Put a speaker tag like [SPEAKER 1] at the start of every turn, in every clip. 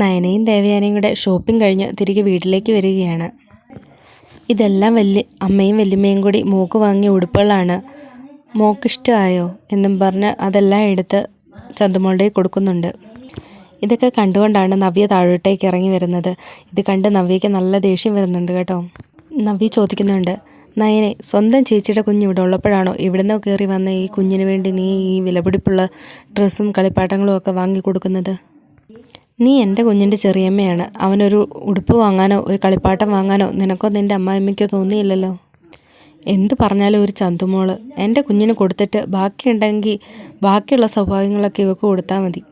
[SPEAKER 1] നയനയും ദേവയാനയും കൂടെ ഷോപ്പിംഗ് കഴിഞ്ഞ് തിരികെ വീട്ടിലേക്ക് വരികയാണ്. ഇതെല്ലാം വലിയ അമ്മയും വല്യമ്മയും കൂടി മോക്ക് വാങ്ങിയ ഉടുപ്പുകളാണ്. മോക്കിഷ്ടമായോ എന്നും പറഞ്ഞ് അതെല്ലാം എടുത്ത് ചന്തുമോളുടെ കൊടുക്കുന്നുണ്ട്. ഇതൊക്കെ കണ്ടുകൊണ്ടാണ് നവ്യ താഴോട്ടേക്ക് ഇറങ്ങി വരുന്നത്. ഇത് കണ്ട് നവ്യയ്ക്ക് നല്ല ദേഷ്യം വരുന്നുണ്ട് കേട്ടോ. നവ്യ ചോദിക്കുന്നുണ്ട് നയനെ സ്വന്തം ചേച്ചിയുടെ കുഞ്ഞ് ഇവിടെ ഉള്ളപ്പോഴാണോ ഇവിടുന്ന് കയറി വന്ന ഈ കുഞ്ഞിന് വേണ്ടി നീ ഈ വിലപിടിപ്പുള്ള ഡ്രസ്സും കളിപ്പാട്ടങ്ങളും ഒക്കെ വാങ്ങി കൊടുക്കുന്നത്? നീ എന്റെ കുഞ്ഞിന്റെ ചെറിയമ്മയാണ്. അവനൊരു ഉടുപ്പ് വാങ്ങാനോ ഒരു കളിപ്പാട്ടം വാങ്ങാനോ നിനക്കോ നിന്റെ അമ്മായിമ്മയ്ക്കോ തോന്നിയില്ലല്ലോ? എന്ത് പറഞ്ഞാലും ഒരു ചന്തുമോൾ. എന്റെ കുഞ്ഞിന് കൊടുത്തിട്ട് ബാക്കിയുണ്ടെങ്കിൽ ബാക്കിയുള്ള സ്വഭാവങ്ങളൊക്കെ ഇവക്ക് കൊടുത്താൽ മതി.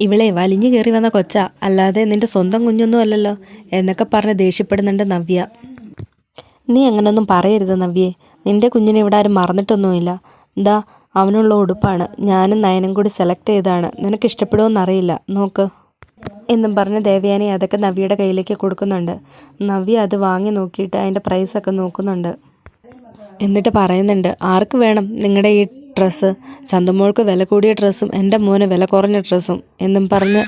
[SPEAKER 1] ഇവളെ വലിഞ്ഞു കയറി വന്ന കൊച്ച. അല്ലാതെ നിന്റെ സ്വന്തം കുഞ്ഞൊന്നും അല്ലല്ലോ എന്നൊക്കെ പറഞ്ഞ് ദേഷ്യപ്പെടുന്നുണ്ട് നവ്യ. നീ അങ്ങനൊന്നും പറയരുത് നവ്യേ. നിന്റെ കുഞ്ഞിനെ ഇവിടെ ആരും മറന്നിട്ടൊന്നുമില്ല. എന്താ അവനുള്ള ഉടുപ്പാണ്. ഞാനും നയനും കൂടി സെലക്ട് ചെയ്താണ് നിനക്ക് ഇഷ്ടപ്പെടുമെന്നറിയില്ല നോക്ക്. എന്നും പറഞ്ഞ് ദേവയാനി അതൊക്കെ നവ്യയുടെ കയ്യിലേക്ക് കൊടുക്കുന്നുണ്ട്. നവ്യ അത് വാങ്ങി നോക്കിയിട്ട് അതിന്റെ പ്രൈസൊക്കെ നോക്കുന്നുണ്ട്. എന്നിട്ട് പറയുന്നുണ്ട് ആർക്ക് വേണം നിങ്ങളുടെ ഈ ഡ്രസ്സ് ചന്തുമോൾക്ക് വില കൂടിയ ഡ്രസ്സും എന്റെ മോന് വില കുറഞ്ഞ ഡ്രസ്സും എന്നും പറഞ്ഞ്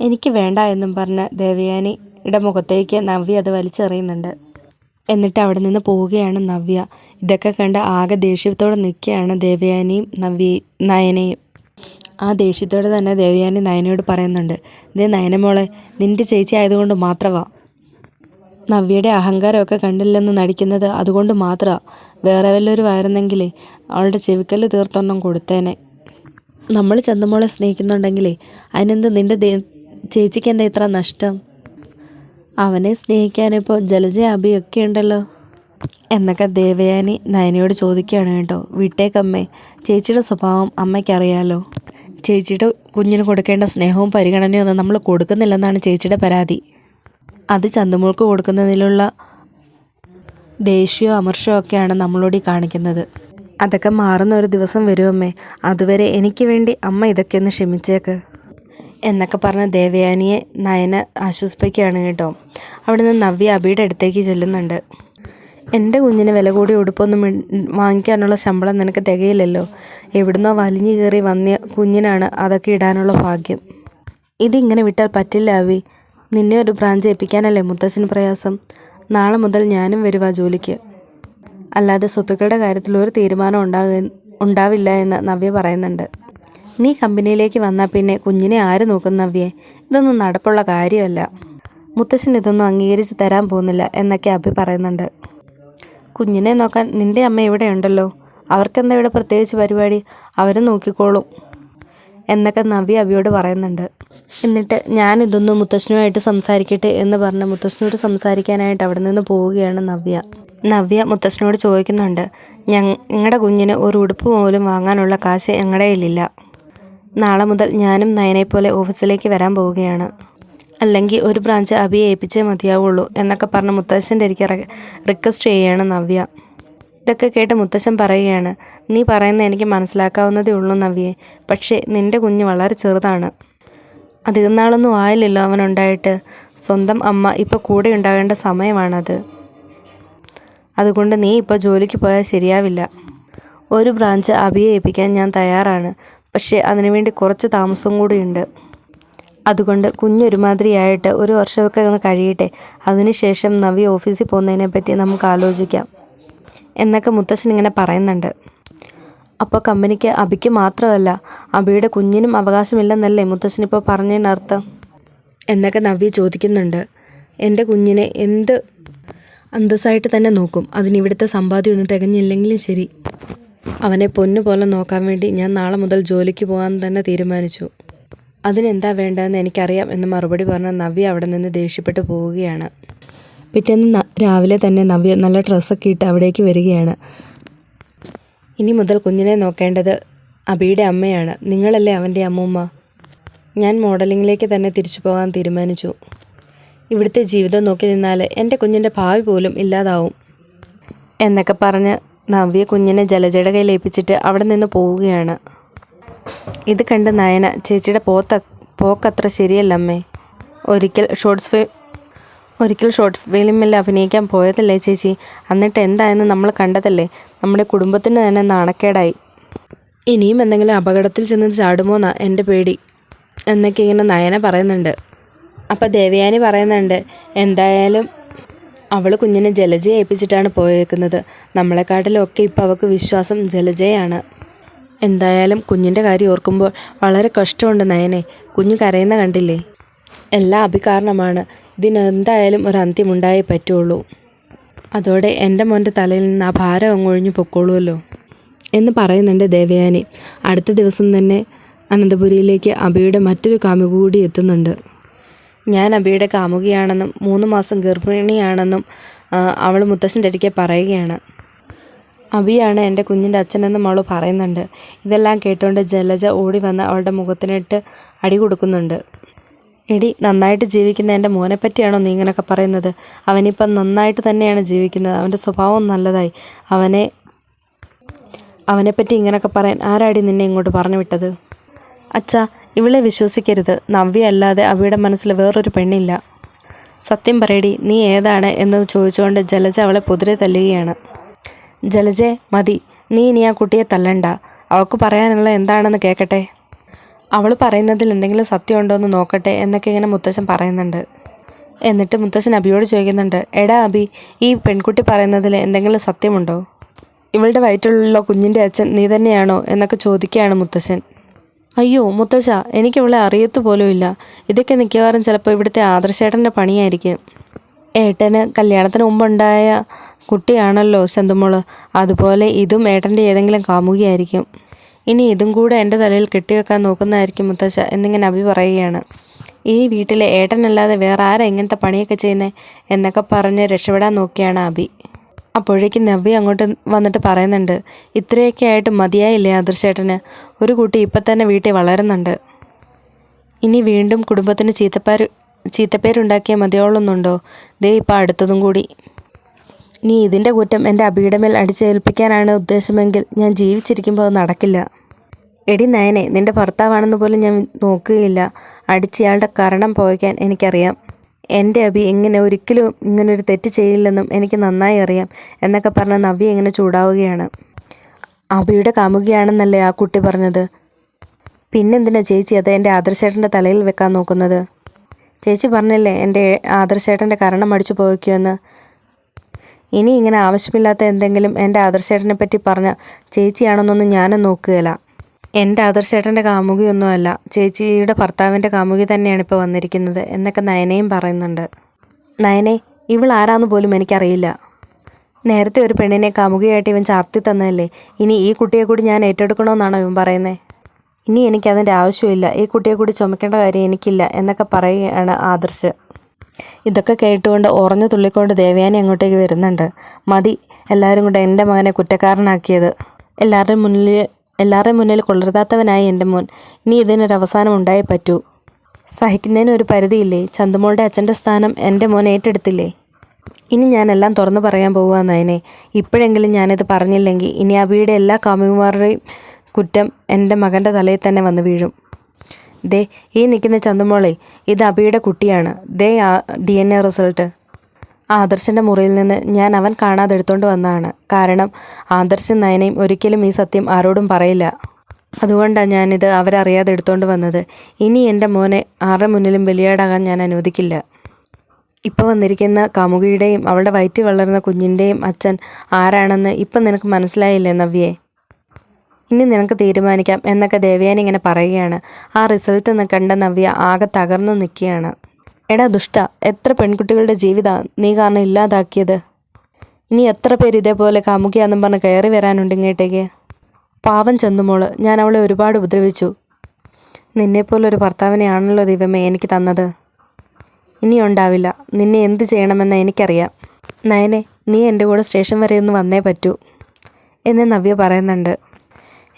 [SPEAKER 1] എനിക്ക് വേണ്ട എന്നും പറഞ്ഞ് ദേവയാനിയുടെ മുഖത്തേക്ക് നവ്യ അത് വലിച്ചെറിയുന്നുണ്ട്. എന്നിട്ട് അവിടെ നിന്ന് പോവുകയാണ് നവ്യ. ഇതൊക്കെ കണ്ട് ആകെ ദേഷ്യത്തോടെ നിൽക്കുകയാണ് ദേവയാനിയും നവ്യ നയനയും. ആ ദേഷ്യത്തോടെ തന്നെ ദേവയാനി നയനയോട് പറയുന്നുണ്ട് ദേ നയന മോളെ നിന്റെ ചേച്ചി ആയതുകൊണ്ട് മാത്രമാ നവ്യയുടെ അഹങ്കാരമൊക്കെ കണ്ടില്ലെന്ന് നടിക്കുന്നത് അതുകൊണ്ട് മാത്രമാണ് വേറെ വല്ലവരും ആയിരുന്നെങ്കിലേ അവളുടെ ചെവിക്കൽ തീർത്തൊന്നും കൊടുത്തേനെ. നമ്മൾ ചന്തമോളെ സ്നേഹിക്കുന്നുണ്ടെങ്കിലേ അതിനെന്ത് നിന്റെ ചേച്ചിക്ക് എന്താ ഇത്ര നഷ്ടം? അവനെ സ്നേഹിക്കാനിപ്പോൾ ജലജ അഭിയൊക്കെ ഉണ്ടല്ലോ. എന്നൊക്കെ ദേവയാനി നയനയോട് ചോദിക്കുകയാണ് കേട്ടോ. വിട്ടേക്കമ്മേ ചേച്ചിയുടെ സ്വഭാവം അമ്മയ്ക്കറിയാലോ. ചേച്ചിയുടെ കുഞ്ഞിന് കൊടുക്കേണ്ട സ്നേഹവും പരിഗണനയും ഒന്നും നമ്മൾ കൊടുക്കുന്നില്ലെന്നാണ് ചേച്ചിയുടെ പരാതി. അത് ചന്തുമോൾക്ക് കൊടുക്കുന്നതിലുള്ള ദേഷ്യവും അമർഷവും ഒക്കെയാണ് നമ്മളോട് കാണിക്കുന്നത്. അതൊക്കെ മാറുന്ന ഒരു ദിവസം വരുമമ്മേ അതുവരെ എനിക്ക് വേണ്ടി അമ്മ ഇതൊക്കെ ഒന്ന് ക്ഷമിച്ചേക്ക്. എന്നൊക്കെ പറഞ്ഞ ദേവയാനിയെ നയന ആശ്വസിപ്പിക്കുകയാണ് കേട്ടോ. അവിടെ നിന്ന് നവ്യ അബിയുടെ അടുത്തേക്ക് ചെല്ലുന്നുണ്ട്. എന്റെ കുഞ്ഞിന് വില കൂടിയ ഉടുപ്പൊന്നും വാങ്ങിക്കാനുള്ള ശമ്പളം നിനക്ക് തികയില്ലല്ലോ. എവിടുന്നോ വലിഞ്ഞു കയറി വന്ന കുഞ്ഞിനാണ് അതൊക്കെ ഇടാനുള്ള ഭാഗ്യം. ഇതിങ്ങനെ വിട്ടാൽ പറ്റില്ല അവി നിന്നെ ഒരു ബ്രാഞ്ച് ഏൽപ്പിക്കാനല്ലേ മുത്തശ്ശന് പ്രയാസം? നാളെ മുതൽ ഞാനും വരുവാ ജോലിക്ക്. അല്ലാതെ സ്വത്തുക്കളുടെ കാര്യത്തിൽ ഒരു തീരുമാനം ഉണ്ടാക ഉണ്ടാവില്ല എന്ന് നവ്യ പറയുന്നുണ്ട്. നീ കമ്പനിയിലേക്ക് വന്നാൽ പിന്നെ കുഞ്ഞിനെ ആര് നോക്കും നവ്യെ? ഇതൊന്നും നടപ്പുള്ള കാര്യമല്ല. മുത്തശ്ശൻ ഇതൊന്നും അംഗീകരിച്ച് തരാൻ പോകുന്നില്ല എന്നൊക്കെ അഭി പറയുന്നുണ്ട്. കുഞ്ഞിനെ നോക്കാൻ നിന്റെ അമ്മ ഇവിടെ ഉണ്ടല്ലോ അവർക്കെന്താ ഇവിടെ പ്രത്യേകിച്ച് പരിപാടി? അവരും നോക്കിക്കോളും. എന്നൊക്കെ നവ്യ അവിയോട് പറയുന്നുണ്ട്. എന്നിട്ട് ഞാൻ ഇതൊന്നും മുത്തശ്ശനുമായിട്ട് സംസാരിക്കട്ടെ എന്ന് പറഞ്ഞ് മുത്തശ്ശനോട് സംസാരിക്കാനായിട്ട് അവിടെ നിന്ന് പോവുകയാണ് നവ്യ. നവ്യ മുത്തശ്ശനോട് ചോദിക്കുന്നുണ്ട് ഞങ്ങളുടെ കുഞ്ഞിന് ഒരു ഉടുപ്പ് പോലും വാങ്ങാനുള്ള കാശ് ഞങ്ങളുടെ കയ്യിലില്ല. നാളെ മുതൽ ഞാനും നയനെ പോലെ ഓഫീസിലേക്ക് വരാൻ പോവുകയാണ്. അല്ലെങ്കിൽ ഒരു ബ്രാഞ്ച് അബിയെ ഏൽപ്പിച്ചേ മതിയാവുള്ളൂ എന്നൊക്കെ പറഞ്ഞ് മുത്തശ്ശന്റെ എനിക്ക് റിക്വസ്റ്റ് ചെയ്യുകയാണ് നവ്യ. ഇതൊക്കെ കേട്ട് മുത്തശ്ശൻ പറയുകയാണ് നീ പറയുന്നത് എനിക്ക് മനസ്സിലാക്കാവുന്നതേ ഉള്ളൂ നവ്യെ പക്ഷേ നിന്റെ കുഞ്ഞ് വളരെ ചെറുതാണ്. അധികം നാളൊന്നും ആയില്ലല്ലോ അവനുണ്ടായിട്ട്. സ്വന്തം അമ്മ ഇപ്പോൾ കൂടെ ഉണ്ടാകേണ്ട സമയമാണത്. അതുകൊണ്ട് നീ ഇപ്പോൾ ജോലിക്ക് പോയാൽ ശരിയാവില്ല. ഒരു ബ്രാഞ്ച് അഭിയെ ഏൽപ്പിക്കാൻ ഞാൻ തയ്യാറാണ്. പക്ഷേ അതിനുവേണ്ടി കുറച്ച് താമസം കൂടിയുണ്ട്. അതുകൊണ്ട് കുഞ്ഞൊരുമാതിരിയായിട്ട് ഒരു വർഷമൊക്കെ ഒന്ന് കഴിയട്ടെ. അതിനുശേഷം നവി ഓഫീസിൽ പോകുന്നതിനെ പറ്റി നമുക്ക് ആലോചിക്കാം. എന്നൊക്കെ മുത്തശ്ശൻ ഇങ്ങനെ പറയുന്നുണ്ട്. അപ്പോൾ കമ്പനിക്ക് അബിക്ക് മാത്രമല്ല അബിയുടെ കുഞ്ഞിനും അവകാശമില്ലെന്നല്ലേ മുത്തശ്ശൻ ഇപ്പോൾ പറഞ്ഞതിനർത്ഥം? എന്നൊക്കെ നവി ചോദിക്കുന്നുണ്ട്. എന്റെ കുഞ്ഞിനെ എന്ത് അന്തസ്സായിട്ട് തന്നെ നോക്കും. അതിനിവിടുത്തെ സമ്പാദ്യം ഒന്നും തികഞ്ഞില്ലെങ്കിലും ശരി. അവനെ പൊന്നു പോലെ നോക്കാൻ വേണ്ടി ഞാൻ നാളെ മുതൽ ജോലിക്ക് പോകാൻ തന്നെ തീരുമാനിച്ചു. അതിനെന്താ വേണ്ടതെന്ന് എനിക്കറിയാം എന്ന് മറുപടി പറഞ്ഞ നവ്യ അവിടെ നിന്ന് ദേഷ്യപ്പെട്ടു പോവുകയാണ്. പിറ്റേന്ന് രാവിലെ തന്നെ നവ്യ നല്ല ഡ്രസ്സൊക്കെ ഇട്ട് അവിടേക്ക് വരികയാണ്. ഇനി മുതൽ കുഞ്ഞിനെ നോക്കേണ്ടത് അബിയുടെ അമ്മയാണ്. നിങ്ങളല്ലേ അവന്റെ അമ്മൂമ്മ? ഞാൻ മോഡലിങ്ങിലേക്ക് തന്നെ തിരിച്ചു പോകാൻ തീരുമാനിച്ചു. ഇവിടുത്തെ ജീവിതം നോക്കി നിന്നാൽ എന്റെ കുഞ്ഞിന്റെ ഭാവി പോലും ഇല്ലാതാവും. എന്നൊക്കെ പറഞ്ഞ് നവ്യ കുഞ്ഞിനെ ഏൽപ്പിച്ചിട്ട് അവിടെ നിന്ന് പോവുകയാണ്. ഇത് കണ്ട് നയന ചേച്ചിയുടെ പോത്ത പോക്കത്ര ശരിയല്ലമ്മേ ഒരിക്കൽ ഷോർട്സ് ഫിലിം ഒരിക്കൽ ഷോർട്ട് ഫിലിമിൽ അഭിനയിക്കാൻ പോയതല്ലേ ചേച്ചി? എന്നിട്ട് എന്തായെന്ന് നമ്മൾ കണ്ടതല്ലേ? നമ്മുടെ കുടുംബത്തിന് തന്നെ നാണക്കേടായി. ഇനിയും എന്തെങ്കിലും അപകടത്തിൽ ചെന്ന് ചാടുമോന്നാ എന്റെ പേടി. എന്നൊക്കെ ഇങ്ങനെ നയന പറയുന്നുണ്ട്. അപ്പം ദേവയാനി പറയുന്നുണ്ട് എന്തായാലും അവൾ കുഞ്ഞിനെ ജലജയെ ഏൽപ്പിച്ചിട്ടാണ് പോയേക്കുന്നത്. നമ്മളെക്കാട്ടിലൊക്കെ ഇപ്പോൾ അവൾക്ക് വിശ്വാസം ജലജയാണ്. എന്തായാലും കുഞ്ഞിന്റെ കാര്യം ഓർക്കുമ്പോൾ വളരെ കഷ്ടമുണ്ട് നയനെ. കുഞ്ഞു കരയുന്ന കണ്ടില്ലേ? എല്ലാം അഭികാരണമാണ്. ഇതിനെന്തായാലും ഒരു അന്ത്യമുണ്ടായേ പറ്റുള്ളൂ. അതോടെ എന്റെ മോന്റെ തലയിൽ നിന്ന് ആ ഭാരം അങ്ങൊഴിഞ്ഞു പൊക്കോളുമല്ലോ എന്ന് പറയുന്നുണ്ട് ദേവയാനി. അടുത്ത ദിവസം തന്നെ അനന്തപുരിയിലേക്ക് അബിയുടെ മറ്റൊരു കാമുക കൂടി എത്തുന്നുണ്ട്. ഞാൻ അബിയുടെ കാമുകിയാണെന്നും മൂന്ന് മാസം ഗർഭിണിയാണെന്നും അവൾ മുത്തശ്ശന്റെ അരികെ പറയുകയാണ്. അബിയാണ് എന്റെ കുഞ്ഞിന്റെ അച്ഛനെന്ന് അവൾ പറയുന്നുണ്ട്. ഇതെല്ലാം കേട്ടുകൊണ്ട് ജലജ ഓടി വന്ന് അവളുടെ മുഖത്തിനിട്ട് അടി കൊടുക്കുന്നുണ്ട്. എടി നന്നായിട്ട് ജീവിക്കുന്ന എന്റെ മോനെ പറ്റിയാണോ നീ ഇങ്ങനെയൊക്കെ പറയുന്നത്? അവനിപ്പം നന്നായിട്ട് തന്നെയാണ് ജീവിക്കുന്നത്. അവന്റെ സ്വഭാവം നല്ലതായി. അവനെ അവനെപ്പറ്റി ഇങ്ങനെയൊക്കെ പറയാൻ ആരാടി നിന്നെ ഇങ്ങോട്ട് പറഞ്ഞു വിട്ടത്? അച്ഛാ ഇവളെ വിശ്വസിക്കരുത്. നവ്യ അല്ലാതെ അവയുടെ മനസ്സിൽ വേറൊരു പെണ്ണില്ല. സത്യം പറയടി നീ ഏതാണ് എന്ന് ചോദിച്ചുകൊണ്ട് ജലജ അവളെ പൊതിരെ തല്ലുകയാണ്. ജലജെ മതി. നീ ഇനി ആ കുട്ടിയെ തല്ലണ്ട. അവൾക്ക് പറയാനുള്ള എന്താണെന്ന് കേൾക്കട്ടെ അവൾ പറയുന്നതിൽ എന്തെങ്കിലും സത്യമുണ്ടോ എന്ന് നോക്കട്ടെ എന്നൊക്കെ ഇങ്ങനെ മുത്തശ്ശൻ പറയുന്നുണ്ട്. എന്നിട്ട് മുത്തശ്ശൻ അബിയോട് ചോദിക്കുന്നുണ്ട് എടാ അബി ഈ പെൺകുട്ടി പറയുന്നതിൽ എന്തെങ്കിലും സത്യമുണ്ടോ? ഇവളുടെ വയറ്റിലുള്ള കുഞ്ഞിന്റെ അച്ഛൻ നീ തന്നെയാണോ? എന്നൊക്കെ ചോദിക്കുകയാണ് മുത്തശ്ശൻ. അയ്യോ മുത്തശ്ശ എനിക്ക് ഇവളെ അറിയത്തു പോലുമില്ല ഇതൊക്കെ മിക്കവാറും ചിലപ്പോൾ ഇവിടുത്തെ ആദർശേട്ടന്റെ പണിയായിരിക്കും. ഏട്ടന് കല്യാണത്തിന് മുമ്പുണ്ടായ കുട്ടിയാണല്ലോ ചന്തുമോൾ അതുപോലെ ഇതും ഏട്ടന്റെ ഏതെങ്കിലും കാമുകിയായിരിക്കും. ഇനി ഇതും കൂടെ എന്റെ തലയിൽ കെട്ടിവെക്കാൻ നോക്കുന്നതായിരിക്കും മുത്തശ്ശ എന്നിങ്ങനെ അഭി പറയുകയാണ്. ഈ വീട്ടിലെ ഏട്ടനല്ലാതെ വേറെ ആരാ ഇങ്ങനത്തെ പണിയൊക്കെ ചെയ്യുന്നത് എന്നൊക്കെ പറഞ്ഞ് രക്ഷപ്പെടാൻ നോക്കിയാണ് അഭി. അപ്പോഴേക്കും നവ്യ അങ്ങോട്ട് വന്നിട്ട് പറയുന്നുണ്ട് ഇത്രയൊക്കെ ആയിട്ട് മതിയായില്ലേ ആദർശേട്ടന്? ഒരു കുട്ടി ഇപ്പം തന്നെ വീട്ടിൽ വളരുന്നുണ്ട്. ഇനി വീണ്ടും കുടുംബത്തിന് ചീത്തപ്പേര് ചീത്തപ്പേരുണ്ടാക്കിയാൽ മതിയോളുന്നുണ്ടോ ദേ ഇപ്പം അടുത്തതും കൂടി. നീ ഇതിന്റെ കുറ്റം എന്റെ അബിയുടെ മേൽ അടിച്ചേൽപ്പിക്കാനാണ് ഉദ്ദേശമെങ്കിൽ ഞാൻ ജീവിച്ചിരിക്കുമ്പോൾ അത് നടക്കില്ല. എടി നയനെ നിന്റെ ഭർത്താവാണെന്ന് പോലും ഞാൻ നോക്കുകയില്ല. അടിച്ചയാളുടെ കരണം പോയിക്കാൻ എനിക്കറിയാം. എന്റെ അബി ഇങ്ങനെ ഒരിക്കലും ഇങ്ങനൊരു തെറ്റ് ചെയ്യില്ലെന്നും എനിക്ക് നന്നായി അറിയാം എന്നൊക്കെ പറഞ്ഞ് നവ്യ ഇങ്ങനെ ചൂടാവുകയാണ്. അബിയുടെ കാമുകിയാണെന്നല്ലേ ആ കുട്ടി പറഞ്ഞത്? പിന്നെന്തിനാ ചേച്ചി അത് എന്റെ ആദർശേട്ടന്റെ തലയിൽ വെക്കാൻ നോക്കുന്നത്? ചേച്ചി പറഞ്ഞല്ലേ എന്റെ ആദർശേട്ടന്റെ കരണം അടിച്ചു പോയിക്കുമെന്ന്? ഇനി ഇങ്ങനെ ആവശ്യമില്ലാത്ത എന്തെങ്കിലും എന്റെ ആദർശേട്ടനെ പറ്റി പറഞ്ഞ ചേച്ചിയാണെന്നൊന്നും ഞാനും നോക്കുകയില്ല. എന്റെ ആദർശേട്ടന്റെ കാമുകിയൊന്നുമല്ല. ചേച്ചിയുടെ ഭർത്താവിന്റെ കാമുകി തന്നെയാണ് ഇപ്പോൾ വന്നിരിക്കുന്നത് എന്നൊക്കെ നയനയും പറയുന്നുണ്ട്. നയനെ ഇവൾ ആരാന്ന് പോലും എനിക്കറിയില്ല. നേരത്തെ ഒരു പെണ്ണിനെ കാമുകിയായിട്ട് ഇവൻ ചാർത്തി തന്നതല്ലേ? ഇനി ഈ കുട്ടിയെ കൂടി ഞാൻ ഏറ്റെടുക്കണമെന്നാണോ ഇവൻ പറയുന്നത് ഇനി എനിക്കതിന്റെ ആവശ്യമില്ല. ഈ കുട്ടിയെ കൂടി ചുമക്കേണ്ട കാര്യം എനിക്കില്ല എന്നൊക്കെ പറയുകയാണ് ആദർശ്. ഇതൊക്കെ കേട്ടുകൊണ്ട് ഉറഞ്ഞു തുള്ളിക്കൊണ്ട് ദേവയാനി അങ്ങോട്ടേക്ക് വരുന്നുണ്ട്. മതി എല്ലാവരും കൂടെ എന്റെ മകനെ കുറ്റക്കാരനാക്കിയത്. എല്ലാവരുടെയും മുന്നിൽ എല്ലാവരുടെയും മുന്നിൽ കൊള്ളരുതാത്തവനായി എന്റെ മോൻ. ഇനി ഇതിനൊരു അവസാനം ഉണ്ടായേ പറ്റൂ. സഹിക്കുന്നതിന് ഒരു പരിധിയില്ലേ? ചന്തുമോളുടെ അച്ഛന്റെ സ്ഥാനം എന്റെ മോൻ ഏറ്റെടുത്തില്ലേ? ഇനി ഞാനെല്ലാം തുറന്നു പറയാൻ പോകുക നയനെ. ഇപ്പോഴെങ്കിലും ഞാനിത് പറഞ്ഞില്ലെങ്കിൽ ഇനി അബിയുടെ എല്ലാ കാമുകിമാരുടെയും കുറ്റം എന്റെ മകന്റെ തലയിൽ തന്നെ വന്ന് വീഴും. ദേ ഈ നിൽക്കുന്ന ചന്തുമോളെ ഇത് അബിയുടെ കുട്ടിയാണ്. ദേ ആ ഡി എൻ എ റിസൾട്ട്. ആദർശന്റെ മുറിയിൽ നിന്ന് ഞാൻ അവൻ കാണാതെ എടുത്തുകൊണ്ട് വന്നതാണ്. കാരണം ആദർശൻ നയനയും ഒരിക്കലും ഈ സത്യം ആരോടും പറയില്ല. അതുകൊണ്ടാണ് ഞാനിത് അവരറിയാതെ എടുത്തുകൊണ്ട് വന്നത്. ഇനി എന്റെ മോനെ ആരുടെ മുന്നിലും ബലിയാടാകാൻ ഞാൻ അനുവദിക്കില്ല. ഇപ്പോൾ വന്നിരിക്കുന്ന കാമുകിയുടെയും അവളുടെ വയറ്റിൽ വളർന്ന കുഞ്ഞിന്റെയും അച്ഛൻ ആരാണെന്ന് ഇപ്പം നിനക്ക് മനസ്സിലായില്ലേ നവ്യേ? ഇനി നിനക്ക് തീരുമാനിക്കാം എന്നൊക്കെ ദേവയാനി ഇങ്ങനെ പറയുകയാണ്. ആ റിസൾട്ട് കണ്ട നവ്യ ആകെ തകർന്നു നിൽക്കുകയാണ്. എടാ ദുഷ്ട എത്ര പെൺകുട്ടികളുടെ ജീവിതമാണ് നീ കാരണം ഇല്ലാതാക്കിയത്? ഇനി എത്ര പേര് ഇതേപോലെ കാമുകിയാന്നും പറഞ്ഞ് കയറി വരാനുണ്ട് ഇങ്ങോട്ടേക്ക്? പാവം ചെന്നുമോൾ ഞാൻ അവളെ ഒരുപാട് ഉപദ്രവിച്ചു. നിന്നെപ്പോലൊരു ഭർത്താവിനെയാണല്ലോ ദൈവമേ എനിക്ക് തന്നത്. ഇനി ഉണ്ടാവില്ല. നിന്നെ എന്ത് ചെയ്യണമെന്ന് എനിക്കറിയാം. നയനെ നീ എന്റെ കൂടെ സ്റ്റേഷൻ വരെ ഒന്ന് വന്നേ പറ്റൂ. എന്ന് നവ്യ പറയുന്നുണ്ട്.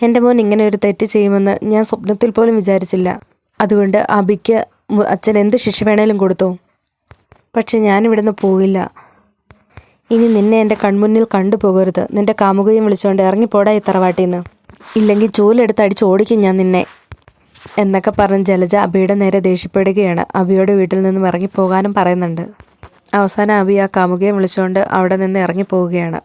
[SPEAKER 1] എന്റെ മോൻ ഇങ്ങനെ ഒരു തെറ്റ് ചെയ്യുമെന്ന് ഞാൻ സ്വപ്നത്തിൽ പോലും വിചാരിച്ചില്ല. അതുകൊണ്ട് അബിക്ക് അച്ഛൻ എന്ത് ശിക്ഷ വേണേലും കൊടുത്തു. പക്ഷെ ഞാനിവിടുന്ന് പോവില്ല. ഇനി നിന്നെ എന്റെ കൺമുന്നിൽ കണ്ടു പോകരുത് നിന്റെ കാമുകയും വിളിച്ചുകൊണ്ട് ഇറങ്ങിപ്പോടാ ഈ തറവാട്ടിൽ നിന്ന് ഇല്ലെങ്കിൽ ചൂലെടുത്ത് അടിച്ച് ഓടിക്കും ഞാൻ നിന്നെ. എന്നൊക്കെ പറഞ്ഞ് ജലജ അബിയുടെ നേരെ ദേഷ്യപ്പെടുകയാണ്. അബിയുടെ വീട്ടിൽ നിന്നും ഇറങ്ങിപ്പോകാനും പറയുന്നുണ്ട്. അവസാനം അബി ആ കാമുകയെ വിളിച്ചുകൊണ്ട് അവിടെ നിന്ന് ഇറങ്ങിപ്പോവുകയാണ്.